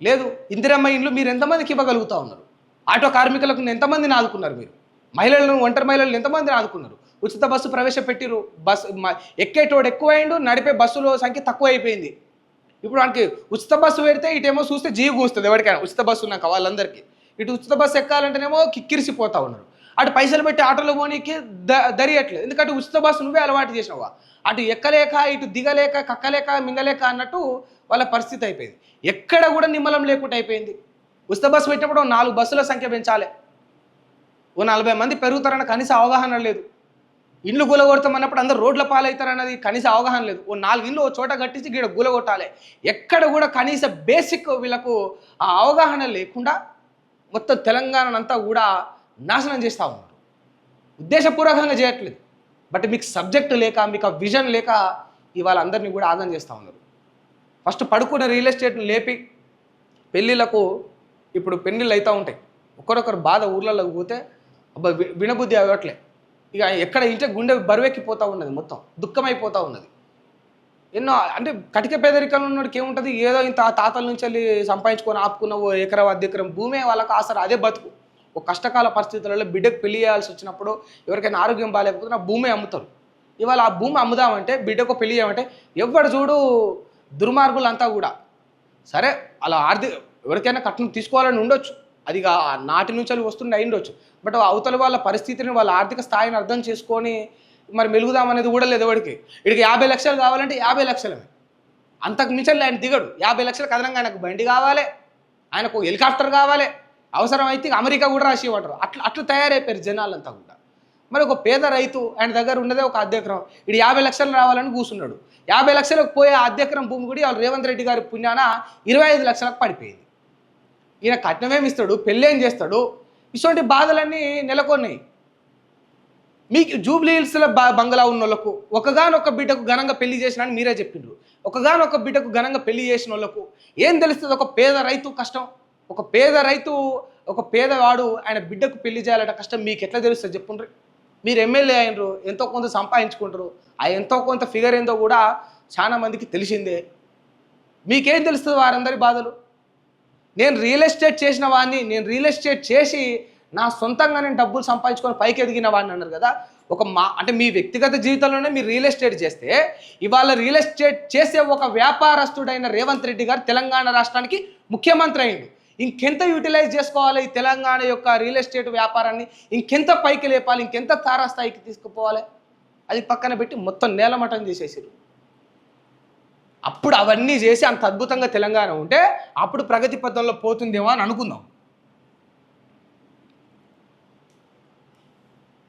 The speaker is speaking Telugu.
లేదు ఇందిరమ్మ ఇండ్లు మీరు ఎంతమందికి ఇవ్వగలుగుతా ఉన్నారు? ఆటో కార్మికులకు ఎంతమందిని ఆదుకున్నారు మీరు? మహిళలను ఒంటరి మహిళలను ఎంతమందిని ఆదుకున్నారు? ఉచిత బస్సు ప్రవేశపెట్టిరు బస్సు ఎక్కేటోడు ఎక్కువైండు నడిపే బస్సుల సంఖ్య తక్కువ అయిపోయింది ఇప్పుడు వానికి ఉచిత బస్సు పెడితే ఇటేమో చూస్తే జీవి కూస్తుంది ఎవరికైనా ఉచిత బస్సు ఉన్నాక వాళ్ళందరికీ. ఇటు ఉచిత బస్సు ఎక్కాలంటేనేమో కిక్కిరిసిపోతా ఉన్నారు. అటు పైసలు పెట్టి ఆటోలో పోనీకి ద దరియట్లేదు. ఎందుకంటే ఉచిత బస్సు నువ్వే అలవాటు చేసినావా? అటు ఎక్కలేక ఇటు దిగలేక కక్కలేక మింగలేక అన్నట్టు వాళ్ళ పరిస్థితి అయిపోయింది. ఎక్కడ కూడా నిమ్మలం లేకుండా అయిపోయింది. ఉచిత బస్సు పెట్టినప్పుడు ఓ నాలుగు బస్సుల సంఖ్య పెంచాలి. ఓ నలభై మంది పెరుగుతారన్న కనీస అవగాహన లేదు. ఇండ్లు గులగొడతామన్నప్పుడు అందరు రోడ్ల పాలవుతారన్నది కనీస అవగాహన లేదు. ఓ నాలుగు ఇండ్లు ఓ చోట కట్టించి గీడ గులగొట్టాలి. ఎక్కడ కూడా కనీస బేసిక్ వీళ్ళకు ఆ అవగాహన లేకుండా మొత్తం తెలంగాణనంతా కూడా నాశనం చేస్తూ ఉన్నారు. ఉద్దేశపూర్వకంగా చేయట్లేదు. బట్ మీకు సబ్జెక్ట్ లేక మీకు ఆ విజన్ లేక ఇవాళ అందరినీ కూడా ఆగం చేస్తూ ఉన్నారు. ఫస్ట్ పడుకున్న రియల్ ఎస్టేట్ని లేపి పెళ్ళిళ్ళకు ఇప్పుడు పెళ్ళిళ్ళు అవుతూ ఉంటాయి. ఒకరొకరు బాధ ఊర్లలోకి పోతే అబ్బా వి- వినబుద్ధి అవ్వట్లే. ఇక ఎక్కడ ఇంటే గుండె బరువెక్కిపోతూ ఉన్నది మొత్తం దుఃఖమైపోతూ ఉన్నది. ఎన్నో అంటే కటిక పేదరికంలో ఉన్నోడికి ఏముంటుంది? ఏదో ఇంత తాతల నుంచి వెళ్ళి సంపాదించుకొని ఆపుకున్న ఓ ఎకరం అర్ధ ఎకరం భూమే వాళ్ళకి ఆసరా అదే బతుకు. ఒక కష్టకాల పరిస్థితులలో బిడ్డకు పెళ్ళి చేయాల్సి వచ్చినప్పుడు ఎవరికైనా ఆరోగ్యం బాగాలేకపోతే నా భూమి అమ్ముతారు. ఇవాళ ఆ భూమి అమ్ముదామంటే బిడ్డకు పెళ్ళి చేయమంటే ఎవడు చూడు దుర్మార్గులంతా కూడా. సరే అలా ఆర్థిక ఎవరికైనా కట్నం తీసుకోవాలని ఉండొచ్చు. అది నాటి నుంచి అవి వస్తుండే అయిండొచ్చు బట్ అవతల వాళ్ళ పరిస్థితిని వాళ్ళ ఆర్థిక స్థాయిని అర్థం చేసుకొని మరి మెలుగుదాం అనేది కూడా లేదు ఎవరికి వీడికి యాభై లక్షలు కావాలంటే యాభై లక్షలమే. అంతకు మించి ఆయన దిగడు. యాభై లక్షలు కదనంగా ఆయనకు బండి కావాలి. ఆయనకు హెలికాప్టర్ కావాలి. అవసరమైతే ఇక అమెరికా కూడా రాసి ఇవ్వటరు అట్లా అట్లా తయారైపోయారు జనాలంతా కూడా. మరి ఒక పేద రైతు ఆయన దగ్గర ఉన్నదే ఒక అధ్యక్రమం ఇది యాభై లక్షలు రావాలని కూర్చున్నాడు యాభై లక్షలకు పోయే ఆ భూమి కూడా వాళ్ళు రేవంత్ రెడ్డి గారి పుణ్యాన ఇరవై ఐదు లక్షలకు పడిపోయింది. ఈయన కట్నమేమి ఇస్తాడు? పెళ్ళేం చేస్తాడు? ఇటువంటి బాధలన్నీ నెలకొన్నాయి. మీకు జూబ్లీహిల్స్లో బ బంగ్లా ఉన్న వాళ్ళకు ఒకగానొక బిడ్డకు ఘనంగా పెళ్ళి చేసిన అని మీరే చెప్పిండ్రు. ఒకగానొక బిడ్డకు ఘనంగా పెళ్ళి చేసిన వాళ్ళకు ఏం తెలుస్తుంది? ఒక పేద రైతు కష్టం. ఒక పేద రైతు ఒక పేదవాడు ఆయన బిడ్డకు పెళ్ళి చేయాలంటే కష్టం మీకు ఎట్లా తెలుస్తుంది చెప్పుండ్రీ? మీరు ఎమ్మెల్యే అయినరు ఎంతో కొంత సంపాదించుకుంటారు ఆ ఎంతో కొంత ఫిగర్ ఏందో కూడా చాలా మందికి తెలిసిందే. మీకేం తెలుస్తుంది వారందరి బాధలు? నేను రియల్ ఎస్టేట్ చేసిన వాడిని నేను రియల్ ఎస్టేట్ చేసి నా సొంతంగా నేను డబ్బులు సంపాదించుకొని పైకి ఎదిగిన వాడిని అన్నారు కదా ఒక మా అంటే మీ వ్యక్తిగత జీవితంలోనే మీరు రియల్ ఎస్టేట్ చేస్తే ఇవాళ రియల్ ఎస్టేట్ చేసే ఒక వ్యాపారస్తుడైన రేవంత్ రెడ్డి గారు తెలంగాణ రాష్ట్రానికి ముఖ్యమంత్రి అయ్యిండు. ఇంకెంత యూటిలైజ్ చేసుకోవాలి ఈ తెలంగాణ యొక్క రియల్ ఎస్టేట్ వ్యాపారాన్ని? ఇంకెంత పైకి లేపాలి? ఇంకెంత తారాస్థాయికి తీసుకుపోవాలి? అది పక్కన పెట్టి మొత్తం నేలమటం చేసేసారు అప్పుడు అవన్నీ చేసి అంత అద్భుతంగా తెలంగాణ ఉంటే అప్పుడు ప్రగతి పథంలో పోతుందేమో అని అనుకుందాం.